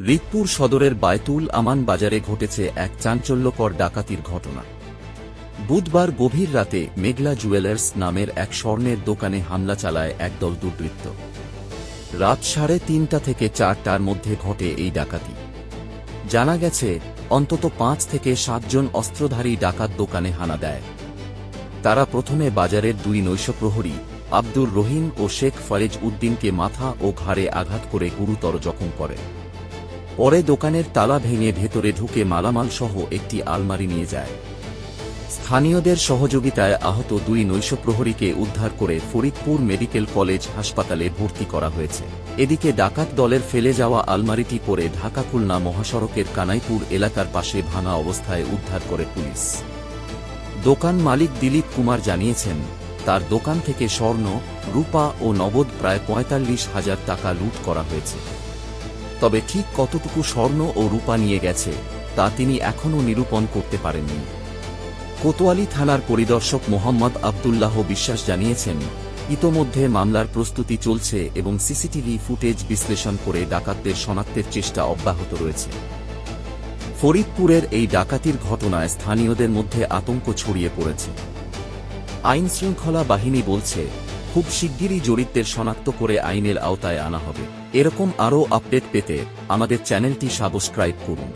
রিকপুর সদরের বায়তুল আমান বাজারে ঘটেছে এক চাঞ্চল্যকর ডাকাতির ঘটনা। বুধবার গভীর রাতে মেঘলা জুয়েলার্স নামের এক স্বর্ণের দোকানে হামলা চালায় একদল দুর্বৃত্ত। রাত সাড়ে তিনটা থেকে চারটার মধ্যে ঘটে এই ডাকাতি। জানা গেছে, অন্তত পাঁচ থেকে সাতজন অস্ত্রধারী ডাকাত দোকানে হানা দেয়। তারা প্রথমে বাজারের দুই নৈশপ্রহরী, আব্দুর রহিম ও শেখ ফরেজ উদ্দিনকে মাথা ও ঘাড়ে আঘাত করে গুরুতর জখম করে। পরে দোকানের তালা ভেঙে ভেতরে ঢুকে মালামাল সহ একটি আলমারি নিয়ে যায়। স্থানীয়দের সহযোগিতায় আহত দুই নৈশপ্রহরীকে উদ্ধার করে ফরিদপুর মেডিকেল কলেজ হাসপাতালে ভর্তি করা হয়েছে। এদিকে ডাকাত দলের ফেলে যাওয়া আলমারিটি পরে ঢাকা খুলনা মহাসড়কের কানাইপুর এলাকার পাশে ভাঙা অবস্থায় উদ্ধার করে পুলিশ। দোকান মালিক দিলীপ কুমার জানিয়েছেন, তার দোকান থেকে স্বর্ণ, রূপা ও নগদ প্রায় পঁয়তাল্লিশ হাজার টাকা লুট করা হয়েছে। তবে ঠিক কতটুকু স্বর্ণ ও রূপা নিয়ে গেছে, তা তিনি এখনও নিরূপণ করতে পারেননি। কোতোয়ালি থানার পরিদর্শক মোহাম্মদ আবদুল্লাহ বিশ্বাস জানিয়েছেন, ইতোমধ্যে মামলার প্রস্তুতি চলছে এবং সিসিটিভি ফুটেজ বিশ্লেষণ করে ডাকাতদের শনাক্তের চেষ্টা অব্যাহত রয়েছে। ফরিদপুরের এই ডাকাতির ঘটনায় স্থানীয়দের মধ্যে আতঙ্ক ছড়িয়ে পড়েছে। আইনশৃঙ্খলা বাহিনী বলছে খুব শিগগিরই জড়িতদের শনাক্ত করে আইনের আওতায় আনা হবে। এরকম আরও আপডেট পেতে আমাদের চ্যানেলটি সাবস্ক্রাইব করুন।